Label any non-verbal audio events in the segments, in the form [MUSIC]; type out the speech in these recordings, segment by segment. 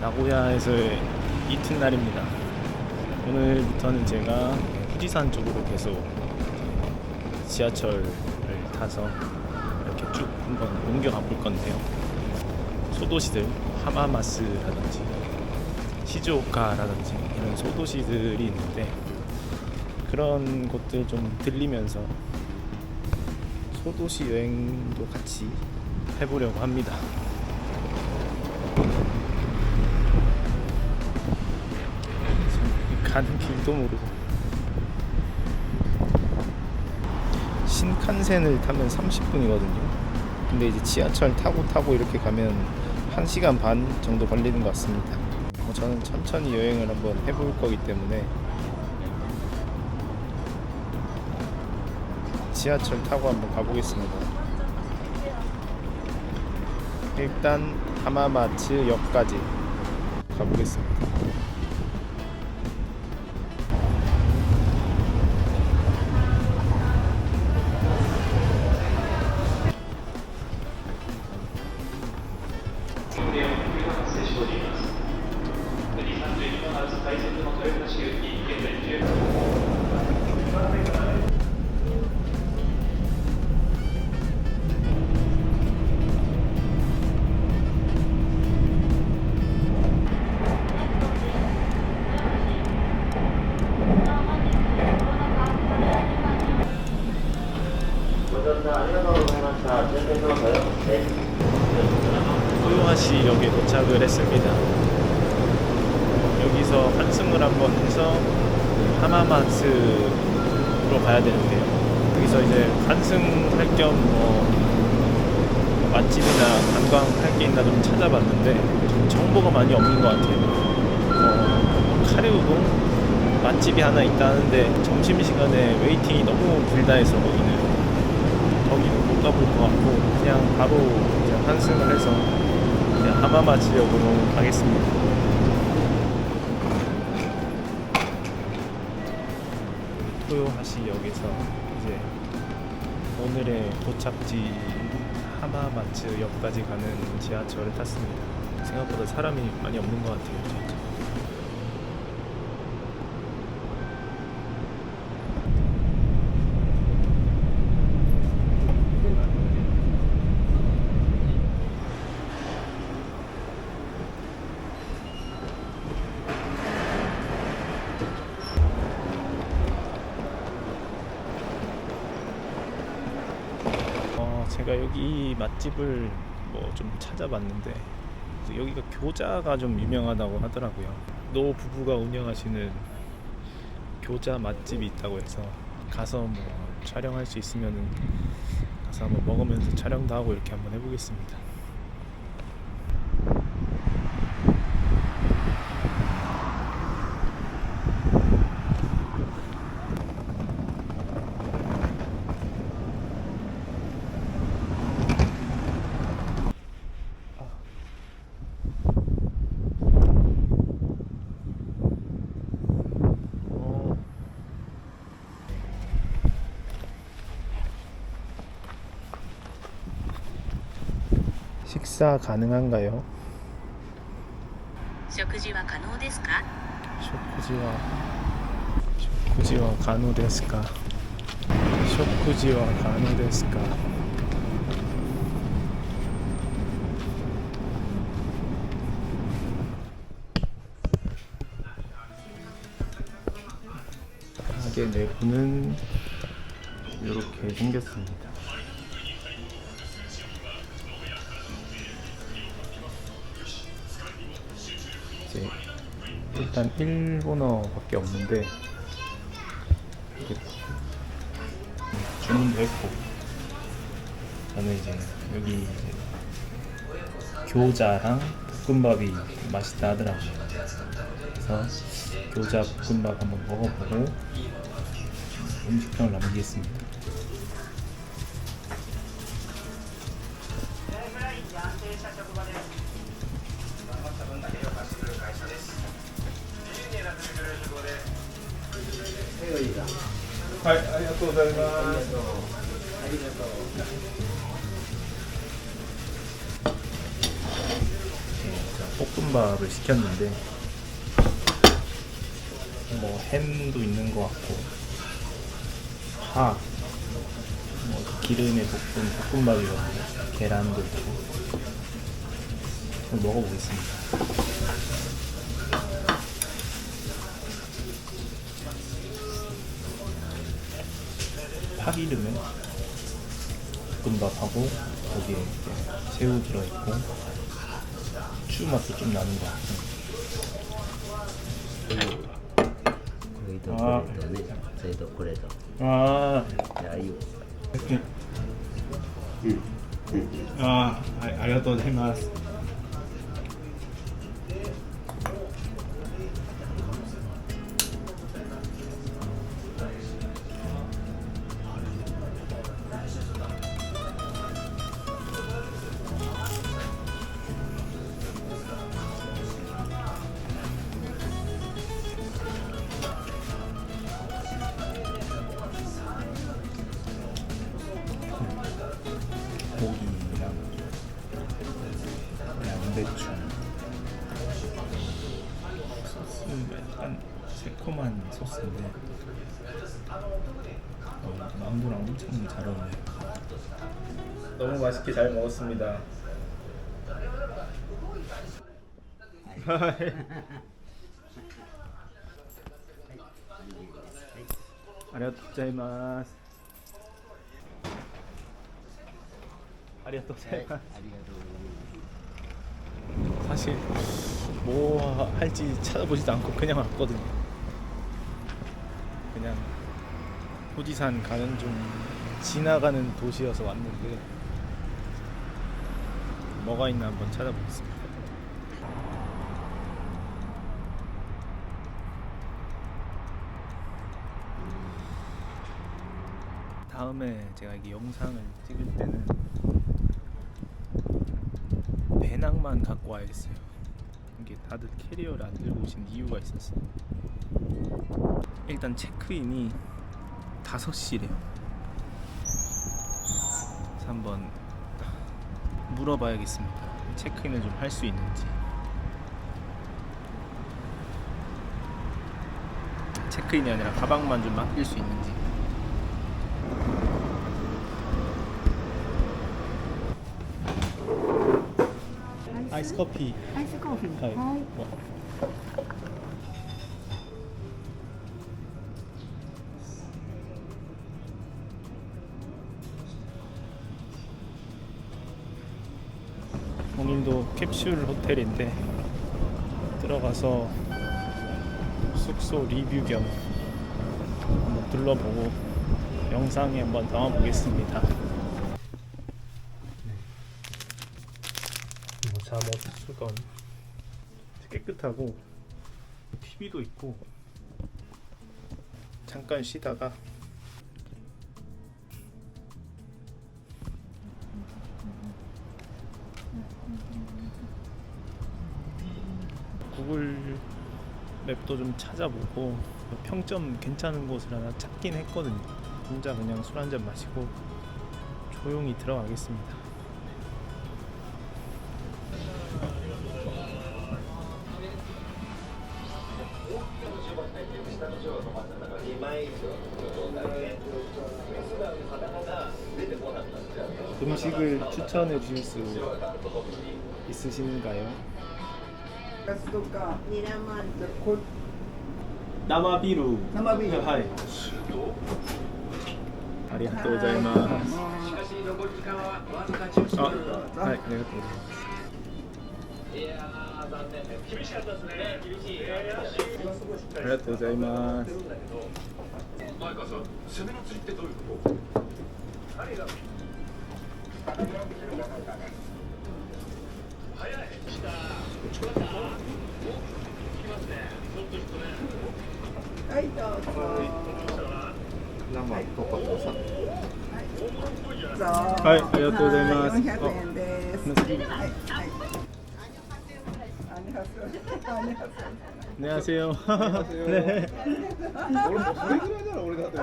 나고야에서의 이튿날입니다. 오늘부터는 제가 후지산 쪽으로 계속 지하철을 타서 이렇게 쭉 한번 옮겨가 볼 건데요. 소도시들 하마마스라든지 시즈오카라든지 이런 소도시들이 있는데 그런 곳들 좀 들리면서 소도시 여행도 같이 해보려고 합니다. 가는 길도 모르고 신칸센을 타면 30분이거든요. 근데 이제 지하철 타고 타고 이렇게 가면 1시간 반 정도 걸리는 것 같습니다. 뭐 저는 천천히 여행을 한번 해볼 거기 때문에 지하철 타고 한번 가보겠습니다. 일단 하마마츠 역까지 가보겠습니다. 소요하시 역에 도착을 했습니다. 여기서 환승을 한번 해서 하마마츠로 가야 되는데요. 여기서 이제 환승할 겸뭐 맛집이나 관광할 게 있나 좀 찾아봤는데 정보가 많이 없는 것 같아요. 어, 카레우동 맛집이 하나 있다는데 점심 시간에 웨이팅이 너무 길다 해서 거기는 거기는 못 가볼 것 같고 그냥 바로 그냥 환승을 해서 그냥 하마마 지역으로 가겠습니다. 토요하시 역에서 이제 오늘의 도착지 하마마츠 역까지 가는 지하철을 탔습니다. 생각보다 사람이 많이 없는 것 같아요. 제가 여기 맛집을 뭐 좀 찾아봤는데 여기가 교자가 좀 유명하다고 하더라고요. 노 부부가 운영하시는 교자 맛집이 있다고 해서 가서 뭐 촬영할 수 있으면은 가서 한번 먹으면서 촬영도 하고 이렇게 한번 해보겠습니다. 어, 식사 가능한가요? 食事は可能ですか 쇼쿠지와 쇼쿠지와 가노 데스까 쇼쿠지와 가노 데스까 가게 내부는 이렇게 생겼습니다. 일단 일본어밖에 없는데 주문도 했고. 저는 이제 여기 이제 교자랑 볶음밥이 맛있다 하더라고요. 그래서 교자 볶음밥 한번 먹어보고 음식평을 남기겠습니다 아, 볶음밥 볶음밥을 시켰는데 뭐 햄도 있는 것 같고 파, 뭐 기름에 볶은 볶음밥이었고 계란도 있고 먹어보겠습니다. 파기름에 볶음밥하고 거기에 이제 새우 들어있고 추 맛도 좀 나는 것 같고 これとあこれとねそれとこれと 아, ああいう 아, 아, 아리가또 고자이마스. 같은데 어, 망고랑 엄청 잘 어울려 너무 맛있게 잘 먹었습니다. [LAUGHS] 아리가토자이마스. 아리가토자이마스. 사실 뭐 할지 찾아보지도 않고 그냥 왔거든요. 그냥 후지산 가는 중 지나가는 도시여서 왔는데 뭐가 있나 한번 찾아보겠습니다. 다음에 제가 이게 영상을 찍을 때는 배낭만 갖고 와야겠어요. 이게 다들 캐리어를 안 들고 오신 이유가 있었어요. 일단 체크인이 5시래요. 그래서 한번 물어봐야겠습니다. 체크인을 좀 할 수 있는지. 체크인이 아니라 가방만 좀 맡길 수 있는지. 아이스 커피. アイスコーヒー。はい。はい。 캡슐 호텔인데 들어가서 숙소 리뷰 겸 한번 둘러보고 영상에 한번 담아보겠습니다. 뭐 잠옷 수건 깨끗하고 TV도 있고 잠깐 쉬다가 구글 맵도 좀 찾아보고 평점 괜찮은 곳을 하나 찾긴 했거든요. 혼자 그냥 술 한잔 마시고 조용히 들어가겠습니다. 음식을 추천해 주실 수 있으신가요? とか。ニラまんじゅこ生ビール。生ビール。はい。ありがとうございます。しかし残り時間はわずか10分。あはいありがとうございます。いやー残念。厳しかったですね。厳しい、えー、ありがとうございます。マイカさん攻めの釣りってどういうこと？誰がはいととはいありがとうございます4 0円ですはいはいねあせよ。俺もそれぐらいなら俺だって。あ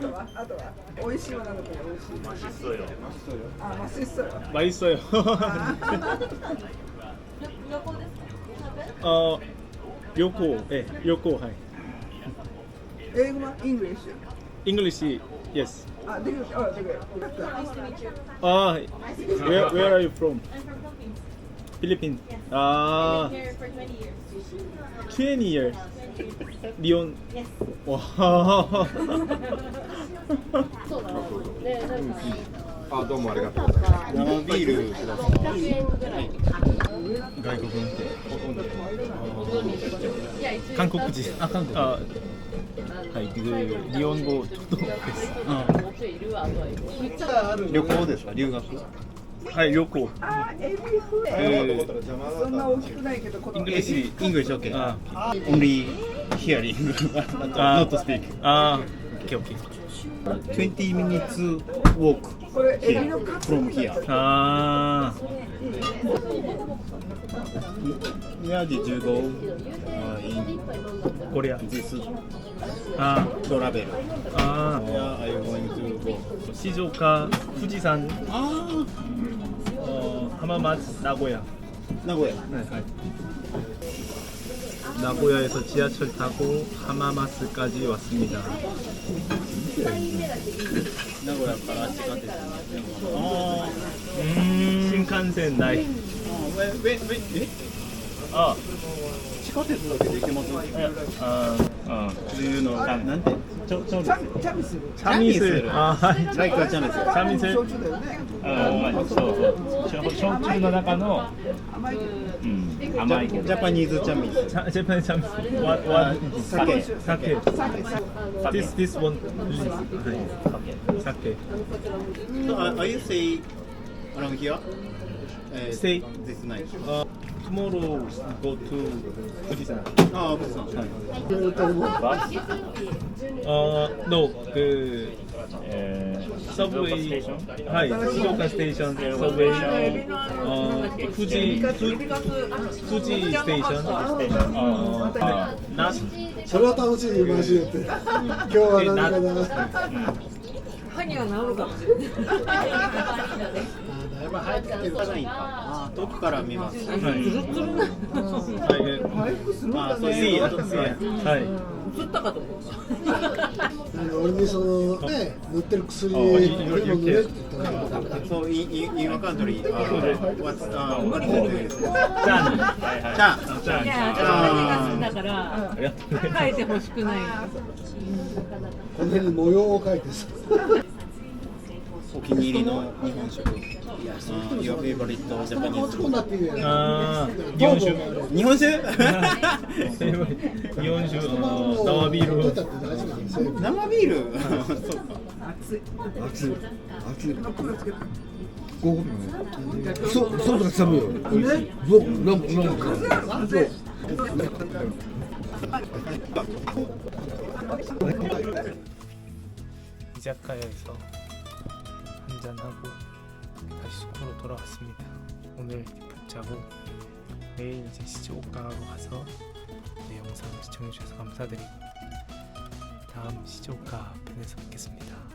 とはあとは美味しいはなんだ美味しい。マシッソよ。マシッソよ。あマシッソよ。マシッソよ。あ旅行え旅行はい英語は English English yes あできるあできる分かった ah where where are you from I'm from Philippines. Philippines Yes. ah Been here for 20 years. 20 years Lyon Yes. wow そうだねなんかあどうもありがとうございます。生ビールください。外国。韓国人。あ韓国。はい、日本語ちょっと。旅行ですか留学？はい、旅行。あ、エビフえー、そんなくないけど、イングリッシュ、イングリッシュ、オッケー。オンリーヒアリング、ノットスピーク。ああ、オッケーオッケー。20 minutes walk here, from here. あー。Where did you go、uh, in これや。this あ travel? ーあ Where are you going to go? ー。静岡、富士山、ああ、浜松、名古屋。名古屋。はい。 나고야에서 지하철 타고 하마마스까지 왔습니다. 나고야 가라치가 됐어. 음, 신칸센 나이. 어, 왜, 왜, 왜, 왜? 地下鉄だけで行けますああ、うの、なんて、ちょ、ちょ、チャミスル。チャミスル。あ、はい。ライクはチャミスル。チャミスル。焼酎だよね。うん、まあ、そうそう。焼酎の中の。甘い。うん、甘いけど。ジャパニーズチャミスル。ジャパニーズチャミスル。わ、わ、酒。酒。This, this one. 酒。酒。So, are you say around here? Stay. This night. 어, tomorrow go to 후지산. 아, 부산. 어, no, 그 서브웨이, 하이, 시조카 스테이션, 서브웨이, 어, 후지, 후, 후지 스테이션, 어, 어, not, それは楽しい言い回し言って今日は何かな歯には治るかもしれない。 やっぱ早く来てるからいいか。あー遠くから見ます。はい、はい、あー、そう see, いう see, はい、あの俺にそのね塗ってる薬あでもいい塗れって言ったら So in in in your country, uh, what's uh, what is it? じゃあね、はいはい、じゃあじゃあいや、私あーがだから、ありがとうございます変えてほしくない。この辺に模様を描いてさお 気に入りの日本食。いや、フェイバリットジャパニーズ。ああ、日本酒。日本酒。日本酒。生ビール。生ビール。そう。熱い。熱い。熱い。そう、そうだ、寒いよ。そう、なんか、なんか。そう。居酒屋ですか。 한잔하고 다시 숙소로 돌아왔습니다. 오늘 푹 자고 내일 이제 시즈오카로 가서 내 영상 시청해주셔서 감사드리고 다음 시즈오카 편에서 뵙겠습니다.